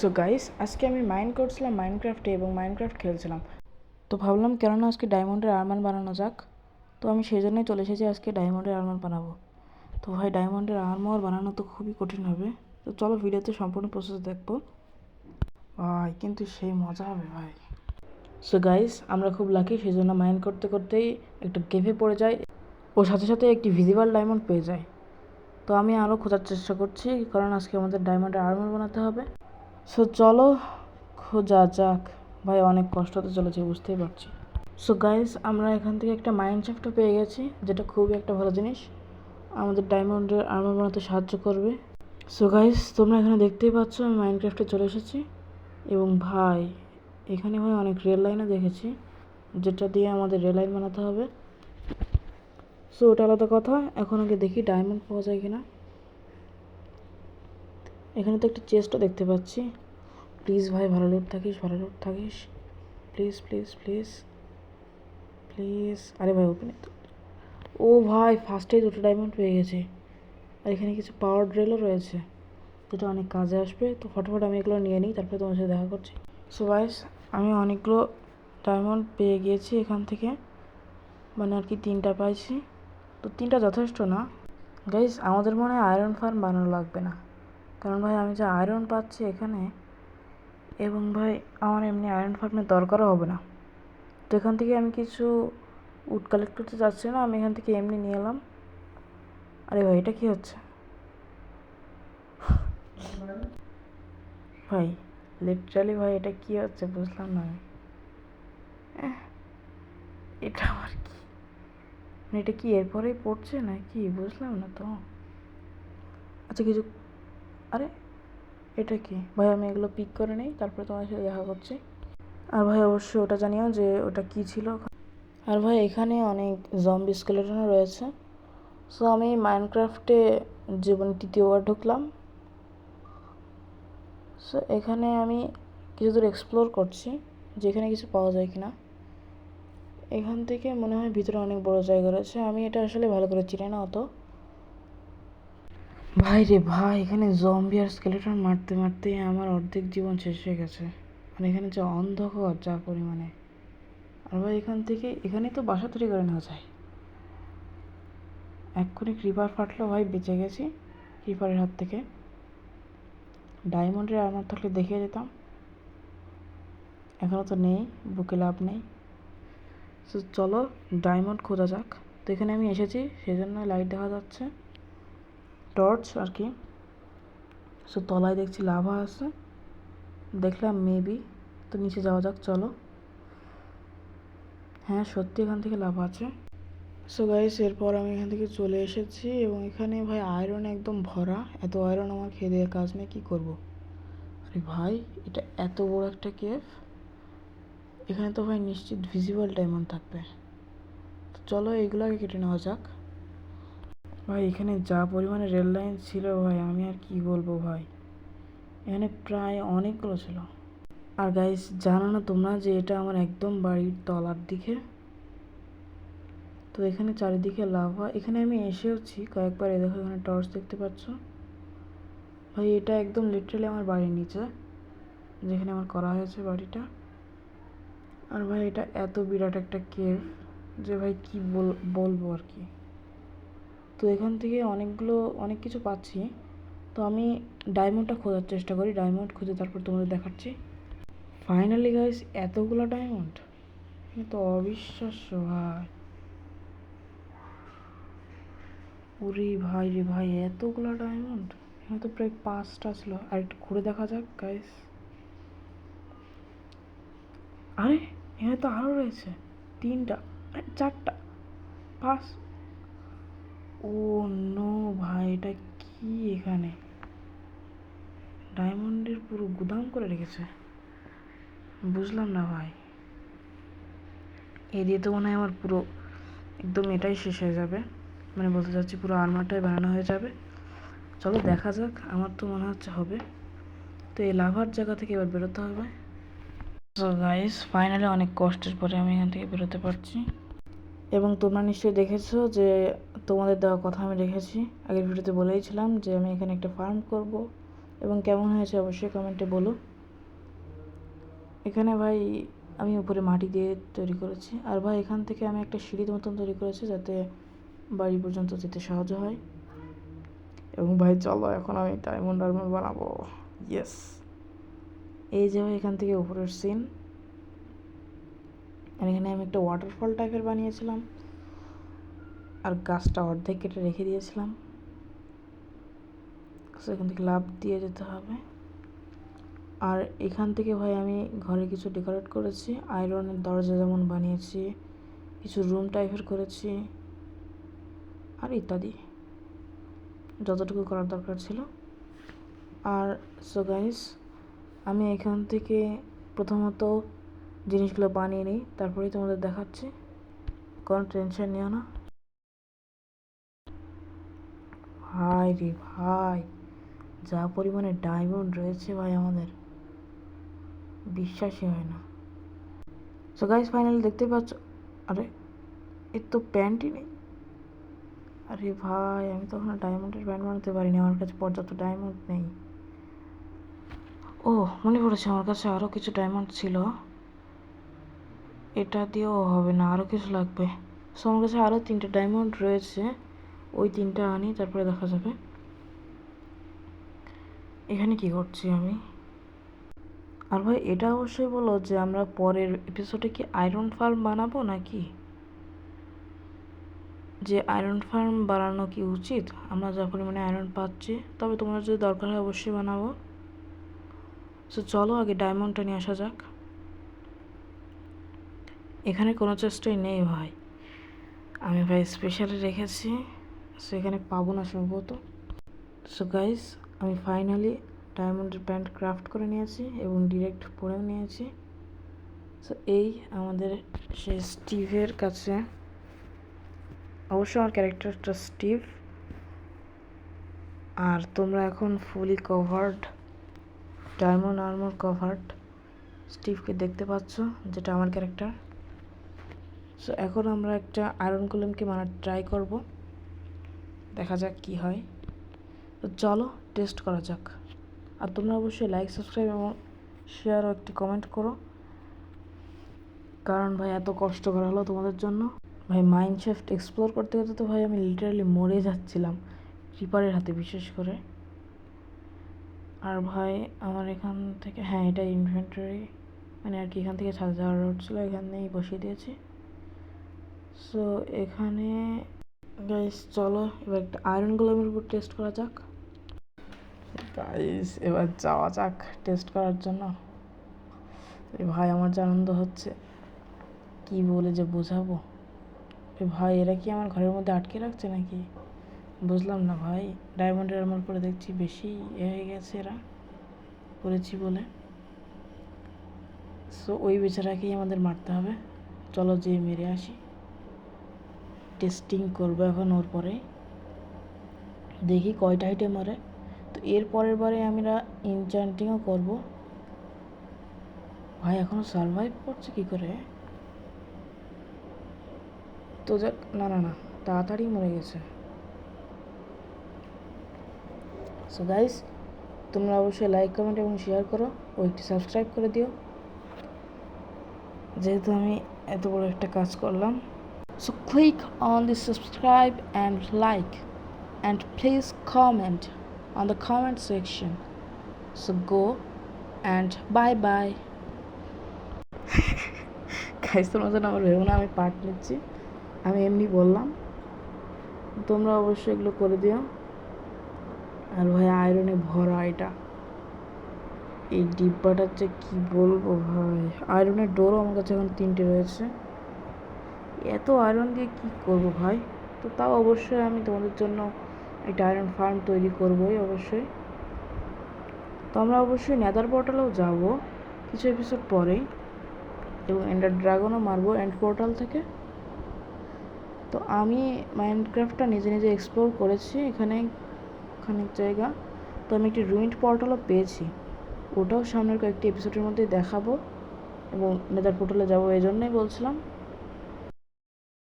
So guys আজকে আমি mind করছিলাম মাইনক্রাফ্টে এবং মাইনক্রাফ্ট খেলছিলাম। তো ভাবলাম কেননা আজকে ডায়মন্ডের আরমান বানানো যাক। তো আমি সেই জন্যই চলে এসেছি আজকে ডায়মন্ডের আরমান বানাবো। তো ভাই ডায়মন্ডের আর্মার বানানো তো খুবই কঠিন হবে। তো চলো ভিডিওতে সম্পূর্ণ প্রসেস দেখব। ভাই, কিন্তু সেই মজা হবে ভাই। সো গাইস আমরা খুব লাকি সেই জন্য মাইন্ড করতে করতেই একটা গেভে পড়ে যাই। ও সাথে সাথে একটি ভিজিবল ডায়মন্ড পেয়ে যায়। তো আমি আরও খোঁজার চেষ্টা করছি, কারণ আজকে আমাদের ডায়মন্ডের আর্মার বানাতে হবে। সো চলো খোঁজা যাক। ভাই, অনেক কষ্ট হতে চলেছে, বুঝতেই পারছি। সো গাইস আমরা এখান থেকে একটা মাইন্ড শাফটও পেয়ে গেছি, যেটা খুবই একটা ভালো জিনিস। আমাদের ডায়মন্ডের আর্মার বানাতে সাহায্য করবে। সো গাইস তোমরা এখানে দেখতেই পাচ্ছ, আমি মাইনক্রাফটে চলে এসেছি। এবং ভাই, এখানে ভাই অনেক রেল লাইনও দেখেছি, যেটা দিয়ে আমাদের রেল লাইন বানাতে হবে। সো ওটা আলাদা কথা, এখন আগে দেখি ডায়মন্ড পাওয়া যায় কিনা। এখানে তো একটা চেস্টও দেখতে পাচ্ছি। প্লিজ ভাই, ভালো লোড থাকিস, ভালো লোড থাকিস। Please please please please. আরে ভাই ওপেন ও ভাই ফার্স্টেই দুটো ডায়মন্ড পেয়ে গেছে। আর এখানে কিছু পাওয়ার ড্রেলও রয়েছে। যেটা অনেক কাজে আসবে। তো ফটোফট আমি এগুলো নিয়ে নিই, তারপরে তোমার সাথে দেখা করছি। সো গাইস আমি অনেকগুলো ডায়মন্ড পেয়ে গিয়েছি এখান থেকে। মানে আর কি তিনটা পাইছি। তো তিনটা যথেষ্ট না। গাইস আমাদের মনে হয় আয়রন ফার্ম বানানো লাগবে না। কারণ ভাই, আমি যে আয়রন পাচ্ছি এখানে, এবং ভাই, আমার এমনি আয়রন ফার্মের দরকারও হবে না। তো এখান থেকে আমি কিছু উড কালেক্ট করতে চাচ্ছি না, আমি এখান থেকে এমনি নিয়ে এলাম। আরে ভাই, এটা কী হচ্ছে? ভাই লিটারালি ভাই, এটা কী হচ্ছে বুঝলাম না আমি। এটা আমার কি? মানে এটা কি এরপরেই পড়ছে না কি বুঝলাম না তো। আচ্ছা কিছু আরে, এটা কি? ভাই, আমি এগুলো পিক করে নিই, তারপরে তোমার সাথে দেখা করছি। আর ভাই অবশ্যই ওটা জানিও যে ওটা কি ছিল। আর ভাই, এখানে অনেক জম্বি স্কেলেটনও রয়েছে। সো আমি মাইনক্রাফটে জীবন তৃতীয়বার ঢুকলাম। সো এখানে আমি কিছু দূর এক্সপ্লোর করছি যে এখানে কিছু পাওয়া যায় কিনা। এখান থেকে মনে হয় ভিতরে অনেক বড় জায়গা রয়েছে। আমি এটা আসলে ভালো করে চিনি না অত। ভাই রে ভাই, এখানে জম্বি আর স্কেলেটন মারতে মারতে আমার অর্ধেক জীবন শেষ হয়ে গেছে। মানে এখানে যে অন্ধকার, যা পরিমাণে। আর ভাই, এখান থেকে, এখানেই তো বাসা তৈরি করে নেওয়া যায়। এক্ষুনি ক্রিপার ফাটলো ভাই, বেঁচে গেছি ক্রিপারের হাত থেকে। ডায়মন্ডের আর্মার থাকলে দেখিয়ে যেতাম এখনও তো নেই, বুকে লাভ নেই। তো চলো ডায়মন্ড খোঁজা যাক। তো এখানে আমি এসেছি সেই জন্য লাইট দেখা যাচ্ছে। টর্চ আর কি। সো তলায় দেখছি লাভা আছে। দেখলাম মেবি তো নিচে যাওয়া যাক, চলো। হ্যাঁ সত্যি এখান থেকে লাভ আছে। সো গাইস এরপর আমি এখান থেকে চলে এসেছি এবং এখানে ভাই আয়রন একদম ভরা। এত আয়রন আমার খেয়ে দিয়ে কাজ নেই, কী করব? আরে ভাই, এটা এত বড় একটা কেফ এখানে তো ভাই নিশ্চিত ভিজিবল ডায়মন্ড থাকবে। তো চলো এগুলোকে কেটে নেওয়া যাক। ভাই, এখানে যা পরিমাণে রেল লাইন ছিল ভাই, আমি আর কি বলব ভাই? এখানে প্রায় অনেকগুলো ছিল। আর গাইস জানো না তোমরা যে এটা আমার একদম বাড়ির তলার দিকে? তো এখানে চারিদিকে লাভা। এখানে আমি এসেওছি কয়েকবার এ দেখো এখানে টর্চ দেখতে পাচ্ছ। ভাই, এটা একদম লিটারালি আমার বাড়ির নিচে, যেখানে আমার করা হয়েছে বাড়িটা। আর ভাই, এটা এত বিরাট একটা কেভ যে ভাই, কি বল, বলব আর কি। তো এখান থেকে অনেকগুলো, অনেক কিছু পাচ্ছি। তো আমি ডায়মন্ডটা খোঁজার চেষ্টা করি। ডায়মন্ড খুঁজে তারপর তোমাদের দেখাচ্ছি। ফাইনালি গাইস এতগুলো ডায়মন্ড এ তো অবিশ্বাস্য, ভাই। ওরে ভাই রে ভাই, এতগুলো ডায়মন্ড এখানে তো প্রায় পাঁচটা ছিল। আর একটু ঘুরে দেখা যাক গাইস আরে, এখানে তো আরও রয়েছে। তিনটা আরে চারটা, পাঁচ। ও নো ভাই, এটা কি এখানে? ডায়মন্ডের পুরো গুদাম করে রেখেছে। বুঝলাম না ভাই। এ দিয়ে তো মনে হয় আমার পুরো একদম এটাই শেষ হয়ে যাবে। মানে বলতে চাচ্ছি পুরো আর্মারটাই বানানো হয়ে যাবে। চলো দেখা যাক, আমার তো মনে হচ্ছে হবে। তো এই লাভার জায়গা থেকে এবার বেরোতে হবে। তো গাইস ফাইনালি অনেক কষ্টের পরে আমি এখান থেকে বেরোতে পারছি। এবং তোমরা নিশ্চয়ই দেখেছ যে তোমাদের দেওয়া কথা আমি রেখেছি। আগের ভিডিওতে বলেইছিলাম যে আমি এখানে একটা ফার্ম করব। এবং কেমন হয়েছে অবশ্যই কমেন্টে বলো। এখানে ভাই আমি উপরে মাটি দিয়ে তৈরি করেছি। আর ভাই এখান থেকে আমি একটা সিঁড়ির মতন তৈরি করেছি যাতে বাড়ি পর্যন্ত যেতে সহজ হয়। এবং ভাই চলো এখন আমি ডায়মন্ড আর্মার বানাবো। ইয়েস এই যে এখান থেকে উপরের সিন আর এখানে আমি একটা ওয়াটারফল টাইপের বানিয়েছিলাম। আর গাছটা অর্ধেক কেটে রেখে দিয়েছিলাম। এখান থেকে লাভ দিয়ে যেতে হবে। আর এখান থেকে ভাই আমি ঘরে কিছু ডেকোরেট করেছি। আয়রনের দরজা যেমন বানিয়েছি, কিছু রুম টাইপের করেছি, আর ইত্যাদি। যতটুকু করার দরকার ছিল। আর সো গাইস আমি এখান থেকে প্রথমত জিনিসগুলো বানিয়ে নিই, তারপরেই তোমাদের দেখাচ্ছি। কোনো টেনশন নিও না। ভাই রে ভাই, যা পরিমাণে ডায়মন্ড রয়েছে ভাই আমাদের, বিশ্বাসই হয় না। সো গাইস ফাইনালি দেখতে পাচ্ছ, আরে, এর তো প্যান্টই নেই। আরে ভাই, আমি তো তখন ডায়মন্ডের প্যান্ট বানাতে পারিনি, আমার কাছে পর্যাপ্ত ডায়মন্ড নেই। ও মনে পড়েছে আমার কাছে আরও কিছু ডায়মন্ড ছিল। এটা দিয়েও হবে না আরও কিছু লাগবে। সো আমার কাছে আরও তিনটে ডায়মন্ড রয়েছে, ওই তিনটা আনি, তারপরে দেখা যাবে। এখানে কি করছি আমি? আর ভাই, এটা অবশ্যই বলো যে আমরা পরের এপিসোডে কি আয়রন ফার্ম বানাবো নাকি? যে আয়রন ফার্ম বানানো কি উচিত? আমরা যা পরিমাণে আয়রন পাচ্ছি, তবে তোমার যদি দরকার হয় অবশ্যই বানাবো। সো চলো আগে ডায়মন্ডটা নিয়ে আসা যাক। এখানে কোনো চেষ্টাই নেই ভাই। আমি ভাই স্পেশালি রেখেছি সো এখানে পাবো না সম্ভবত। সো গাইস আমি ফাইনালি ডায়মন্ডের প্যান্ট ক্রাফট করে নিয়েছি এবং ডিরেক্ট পরেও নিয়েছি। সো এই আমাদের সেই স্টিভের কাছে। অবশ্য আমার ক্যারেক্টারটা স্টিভ। আর তোমরা এখন fully covered diamond armour covered স্টিভকে দেখতে পাচ্ছ, যেটা আমার ক্যারেক্টার। সো এখন আমরা একটা আয়রন কলমকে মানার ট্রাই করব। দেখা যাক কি হয়। তো চলো টেস্ট করা যাক। আর তোমরা অবশ্যই লাইক সাবস্ক্রাইব এবং শেয়ার ও একটি কমেন্ট করো। কারণ ভাই, এত কষ্ট করা হলো তোমাদের জন্য। ভাই মাইন্ড শেফট এক্সপ্লোর করতে করতে তো ভাই, আমি লিটারালি মরে যাচ্ছিলাম। রিপারের হাতে বিশেষ করে। আর ভাই, আমার এখান থেকে হ্যাঁ এটা ইনভেন্টরি মানে আর কি, এখান থেকে ছাদে যাওয়ার রোড ছিল, এখানেই বসিয়ে দিয়েছি। সো এখানে গাইস চলো, এবার একটা আয়রন গোলামের উপর টেস্ট করা যাক। গাইস এবার যাওয়া যাক টেস্ট করার জন্য। এ ভাই, আমার যে আনন্দ হচ্ছে। কি বলে যে বোঝাবো? ভাই, এরা কি আমার ঘরের মধ্যে আটকে রাখছে নাকি? বুঝলাম না ভাই। ডায়মন্ডের আমার পরে দেখছি বেশি এ হয়ে গেছে এরা করেছি বলে। সো ওই বেচারাকেই আমাদের মারতে হবে। চলো যে মেরে আসি। টেস্টিং করব এখন ওর পরে। দেখি কয়টা হাইটে মারে। তো এর পরের বারে আমরা ইনচান্টিংও করব। ভাই, এখনও সারভাইভ করছে কি করে? তো যাক, না না না, তাড়াতাড়ি মরে গেছে। সো গাইস তোমরা অবশ্যই লাইক কমেন্ট এবং শেয়ার করো। ও একটি সাবস্ক্রাইব করে দিও। যেহেতু আমি এত বড় একটা কাজ করলাম। So click on the subscribe and like and please comment on the comment section so go and bye bye guys তোমরা যেন আমার ভেবো না আমি পার্ট নিচ্ছি আমি এমনি বললাম। তোমরা অবশ্যই এগুলো করে দিও। আর ভাই আয়রনে ভরা এটা। এই ডিব্বাটার যে কী বলব ভাই? আয়রনের ডোরও আমার কাছে এখন তিনটে রয়েছে। এত আয়রন দিয়ে কি করব ভাই? তো তাও অবশ্যই আমি তোমাদের জন্য একটা আয়রন ফার্ম তৈরি করবোই অবশ্যই। তো আমরা অবশ্যই নেদার পোর্টালেও যাব কিছু এপিসোড পরেই। এবং এন্ডার ড্রাগনও মারবো এন্ড পোর্টাল থেকে। তো আমি মাইন্ডক্রাফটটা নিজে নিজে এক্সপ্লোর করেছি এখানে খানিক জায়গা। তো আমি একটি রুইন্ড পোর্টালও পেয়েছি। ওটাও সামনের কয়েকটি এপিসোডের মধ্যে দেখাবো। এবং নেদার পোর্টালে যাব এই জন্যই বলছিলাম।